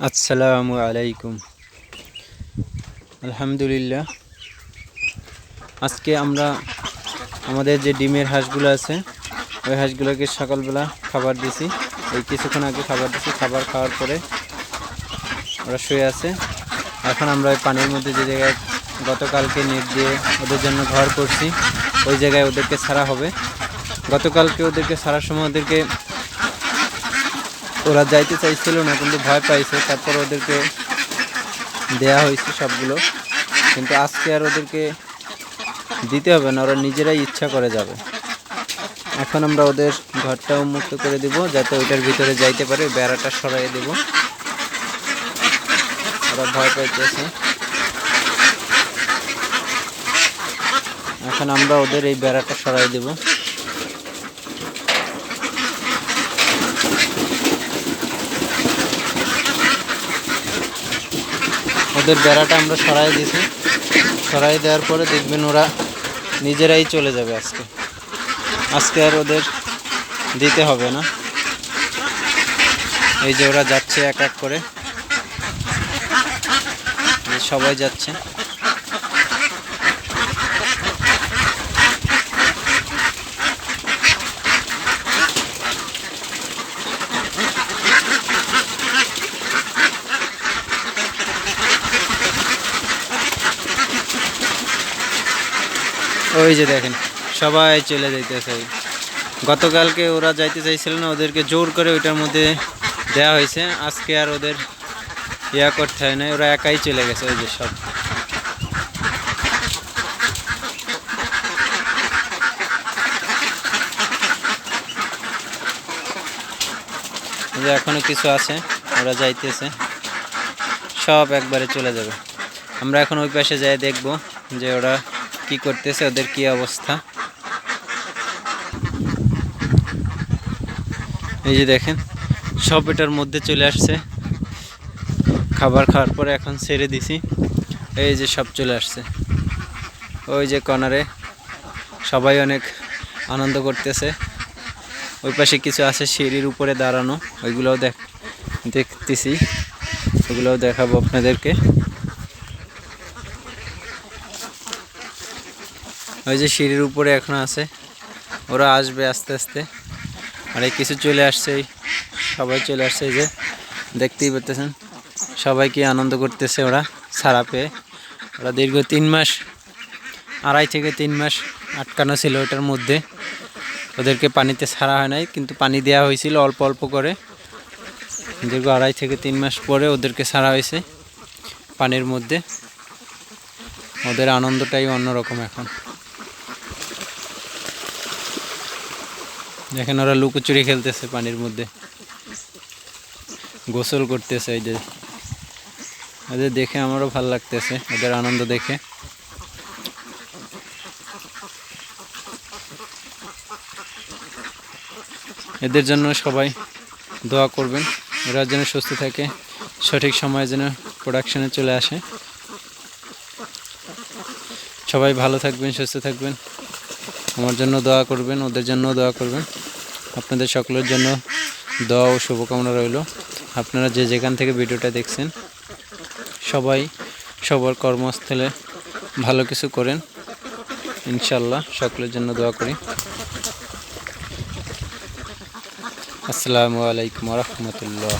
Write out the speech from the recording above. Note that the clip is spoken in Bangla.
আসসালামু আলাইকুম। আলহামদুলিল্লাহ। আজকে আমরা আমাদের যে ডিমের হাঁসগুলো আছে, ওই হাঁসগুলোকে সকালবেলা খাবার দিছি। এই কিছুক্ষণ আগে খাবার দিছি। খাবার খাওয়ার পরে ওরা শুয়ে আছে। এখন আমরা ওই পানির মধ্যে যে জায়গায় গতকালকে নেট দিয়ে ওদের জন্য ঘর করছি, ওই জায়গায় ওদেরকে ছাড়া হবে। গতকালকে ওদেরকে ছাড়ার সময় ওদেরকে ওরা যাইতে চাইছিল না, কিন্তু ভয় পাইছে। তারপর ওদেরকে দেয়া হয়েছে সবগুলো। কিন্তু আজকে আর ওদেরকে দিতে হবে না, ওরা নিজেরাই ইচ্ছা করে যাবে। এখন আমরা ওদের ঘরটা উন্মুক্ত করে দিব, যাতে ওইটার ভিতরে যাইতে পারে, বেড়াটা সরাই দেব। ওরা ভয় পাইতেছে। এখন আমরা ওদের এই বেড়াটা সরাই দেব। ওদের বেড়াটা আমরা সরাই দিছি। সরাই দেওয়ার পরে দেখবেন ওরা নিজেরাই চলে যাবে আজকে। আজকে আর ওদের দিতে হবে না। এই যে ওরা যাচ্ছে এক এক করে। সবাই যাচ্ছে। ওই যে দেখেন, সবাই চলে যাইতেছে। গতকালকে ওরা যাইতে চাইছিল না, ওদেরকে জোর করে ওইটার মধ্যে দেওয়া হয়েছে। আজকে আর ওদের ইয়া করতে হয় না, ওরা একাই চলে গেছে, ওই যে সব। এখনও কিছু আছে, ওরা যাইতেছে। সব একবারে চলে যাবে। আমরা এখন ওই পাশে যাই দেখব যে ওরা কি করতেছে, ওদের কি অবস্থা? এই যে দেখেন, সব এটার মধ্যে চলে আসছে। খাবার খাওয়ার পরে এখন ছেড়ে দিছি। এই যে সব চলে আসছে। ওই যে কর্নারে সবাই অনেক আনন্দ করতেছে। ওই পাশে কিছু আছে সিঁড়ির উপরে দাঁড়ানো, ওইগুলোও দেখ দেখতেছি। ওগুলোও দেখাবো আপনাদেরকে। ওই যে সিঁড়ির উপরে এখন আছে। ওরা আসবে আস্তে আস্তে। আর এই কিছু চলে আসছে সবাই চলে আসছে যে। দেখতেই পাচ্ছেন সবাই কি আনন্দ করতেছে ওরা ছাড়া পেয়ে। ওরা দীর্ঘ তিন মাস, আড়াই থেকে তিন মাস আটকানো ছিল ওটার মধ্যে। ওদেরকে পানিতে ছাড়া হয় নাই, কিন্তু পানি দেওয়া হয়েছিল অল্প অল্প করে। দীর্ঘ আড়াই থেকে তিন মাস পরে ওদেরকে ছাড়া হয়েছে পানির মধ্যে। ওদের আনন্দটাই অন্যরকম এখন। দেখেন ওরা লুকোচুরি খেলতেছে পানির মধ্যে। গোসল করতেছে এই যে। ওদের দেখে আমারও ভালো লাগতেছে ওদের আনন্দ দেখে। এদের জন্য সবাই দোয়া করবেন, এরা যেন সুস্থ থাকে, সঠিক সময়ে যেন প্রোডাকশনে চলে আসে। সবাই ভালো থাকবেন, সুস্থ থাকবেন। আমার জন্য দোয়া করবেন, ওদের জন্য দোয়া করবেন। আপনাদের সকলের জন্য দোয়া ও শুভকামনা রইল। আপনারা যে যেখান থেকে ভিডিওটা দেখছেন, সবাই সবার কর্মস্থলে ভালো কিছু করেন। ইনশাল্লাহ সকলের জন্য দোয়া করি। আসসালামু আলাইকুম রহমতুল্লাহ।